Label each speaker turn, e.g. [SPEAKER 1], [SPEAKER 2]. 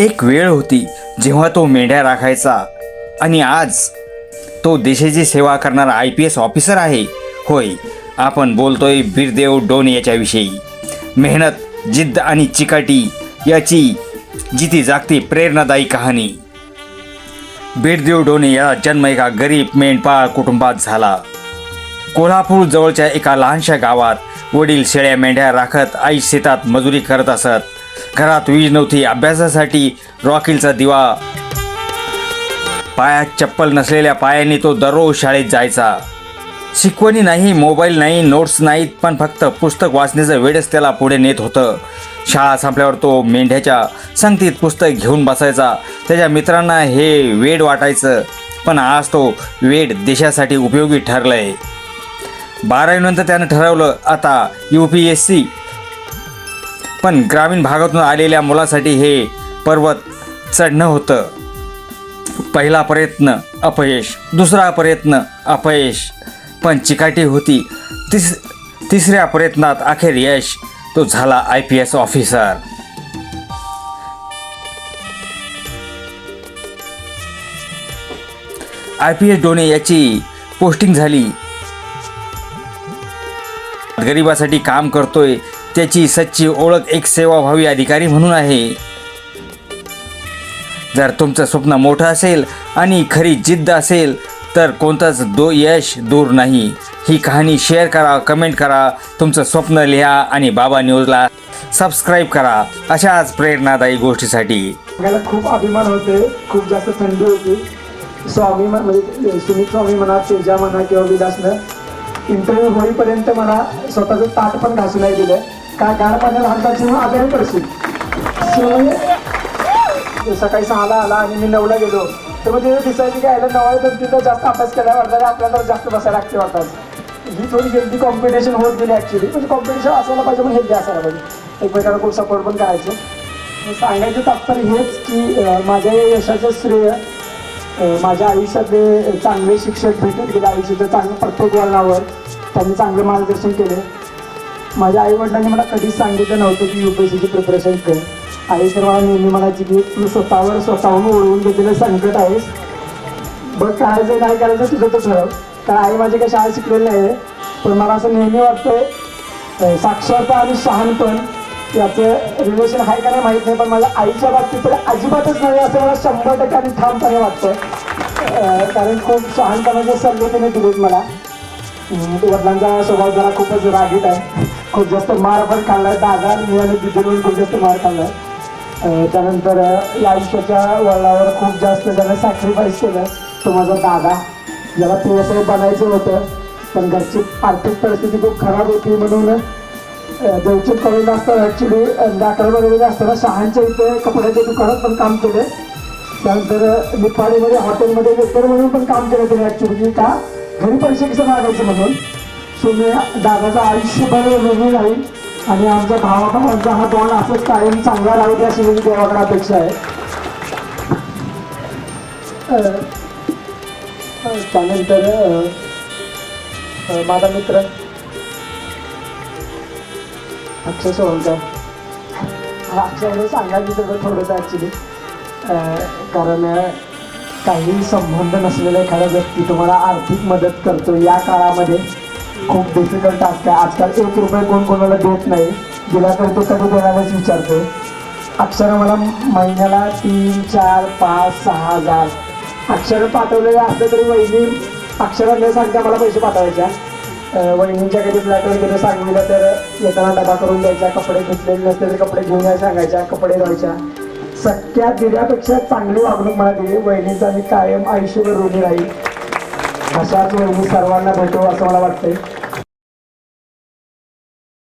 [SPEAKER 1] एक वेळ होती जेव्हा तो मेंढ्या राखायचा. आणि आज तो देशाची सेवा करणारा आय पी एस ऑफिसर आहे. होय आपण बोलतोय बीरदेव डोन याच्याविषयी. मेहनत जिद्द आणि चिकाटी याची जिती जागती प्रेरणादायी कहाणी. बीरदेव डोने या जन्म एका गरीब मेंढपाळ कुटुंबात झाला. कोल्हापूर जवळच्या एका लहानशा गावात वडील शेळ्या मेंढ्या राखत आई शेतात मजुरी करत असत. घरात वीज नव्हती अभ्यासासाठी रॉकेलचा दिवा. पायात चप्पल नसलेल्या पायाने तो दररोज शाळेत जायचा. शिकवणी नाही मोबाईल नाही नोट्स नाहीत पण फक्त पुस्तक वाचण्याचं वेळच त्याला पुढे नेत होतं. शाळा संपल्यावर तो मेंढ्याच्या संगतीत पुस्तक घेऊन बसायचा. त्याच्या मित्रांना हे वेड वाटायचं पण आज तो वेड देशासाठी उपयोगी ठरलंय. बारावीनंतर त्यानं ठरवलं आता यू पी एस सी पण ग्रामीण भागातून आलेल्या मुलासाठी हे पर्वत चढणं होतं. पहिला प्रयत्न अपयश दुसरा प्रयत्न अपयश पण चिकाटी होती. तिस तिसऱ्या प्रयत्नात अखेर यश तो झाला I P S officer. I P S डोने याची पोस्टिंग झाली. गरिबासाठी काम करतोय त्याची सच्ची ओळख एक सेवाभावी अधिकारी म्हणून आहे. जर तुमचं स्वप्न मोठं असेल आणि खरी जिद्द असेल तर कोणताच दो यश दूर नाही. ही कहाणी शेअर करा कमेंट करा तुमचं स्वप्न लिहा आणि बाबा न्यूजला सबस्क्राईब करा. अशाच प्रेरणादायी गोष्टीसाठी.
[SPEAKER 2] मला खूप अभिमान होते खूप जास्त थंडी होती. स्वामी म- म्हणजे सुमित स्वामी म्हणा तेजा म्हणा किंवा विलासनं इंटरव्ह्यू होईपर्यंत मला स्वतःचं ताट पण घासू नाही दिलं. का गार पाण्यात हाताची म्हणून आजारी पडशील. So, सकाळी सहाला आला आणि मी नऊला गेलो तर मग तिथे दिसायचं की यायला नवा तर तिथं जास्त अभ्यास केला वाटतं आपल्याला जास्त बसायला लागते वाटतात ही थोडी हेल्दी कॉम्पिटिशन होत गेली ॲक्च्युली म्हणजे कॉम्पिटिशन असायला पाहिजे पण हेल्दी असायला पाहिजे. एकमेकांना खूप सपोर्ट पण करायचं. सांगायचं तात्पर्य हेच की माझ्या यशाचं श्रेय माझ्या आयुष्यातले चांगले शिक्षक भेटत गेले आयुष्याच्या चांगलं प्रत्येक वळणावर. त्यांनी चांगलं मार्गदर्शन केले. माझ्या आई वडिलांनी मला कधीच सांगितलं नव्हतं की यू पी एस सीची प्रिपरेशन कर. आई तर मला नेहमी म्हणायची की तू स्वतःवर स्वतःहून ओढवून घेतलेलं संकट आहेस. बघ करायचं नाही करायचं तुझं तर ठरव. कारण आई माझी काही शाळा शिकलेली नाही. आहे पण मला असं नेहमी वाटतं साक्षरता आणि शहाणपण याचं रिलेशन आहे का नाही माहीत नाही पण माझ्या आईच्या बाबतीत तर अजिबातच नाही असं मला शंभर टक्के आणि ठामपणे वाटतं कारण खूप शहाणपणाचे सल्ले त्याने दिलेत मला. वडिलांचा स्वभाव जरा खूपच रागीट आहे. खूप जास्त मार पण खाल्लाय. दादा मी आणि दिदीकडून खूप जास्त मार खाल्लाय. त्यानंतर या आयुष्याच्या वळणावर खूप जास्त त्यानं सॅक्रिफाईस केलं. तो माझा दादा ज्याला पी एस आय बनायचं होतं. पण घरची आर्थिक परिस्थिती खूप खराब होती म्हणून देवचूक कॉलेज असताना ॲक्च्युली दाखल असताना शहांच्या इथे कपड्याच्या दुकानात पण काम केलं. त्यानंतर निपाडीमध्ये हॉटेलमध्ये वेटर म्हणून पण काम केलं त्याने ॲक्च्युली का घरी पैसे कसं मागायचं म्हणून? तुम्ही दादाचं आयुष्यभर वेगळी राहील. आणि आमच्या भावाभावांचा हा दोन असंच कायम चांगला राहू दे अशी माझी देवाकडे अपेक्षा आहे. त्यानंतर माझा मित्र. अक्षय सोळंकर हा अक्षय सांगायचं सगळं थोडंसं ॲक्च्युली कारण काही संबंध नसलेला एखादा व्यक्ती तुम्हाला आर्थिक मदत करतो या काळामध्ये. खूप डिफिकल्ट टास्क आहे. आजकाल एक रुपये कोण कोणाला देत नाही. दिला तर तो कधी देणारच विचारतो. अक्षर मला महिन्याला तीन चार पाच सहा हजार. अक्षर पाठवलेले असलं तरी वहिनी अक्षरं न सांगता मला पैसे पाठवायच्या. वहिनींच्या कधी फ्लॅटवर गेलं सांगितलं तर येताना डबा करून द्यायचा कपडे घेतलेले नसते तर कपडे घेऊन यायला सांगायच्या कपडे धुवायच्या. सख्या दिल्यापेक्षा चांगली वागणूक मला दिली. वहिनींचा मी कायम आयुष्यभर ऋणी राहील. अशाच वहिनी सर्वांना भेटू असं मला वाटतंय.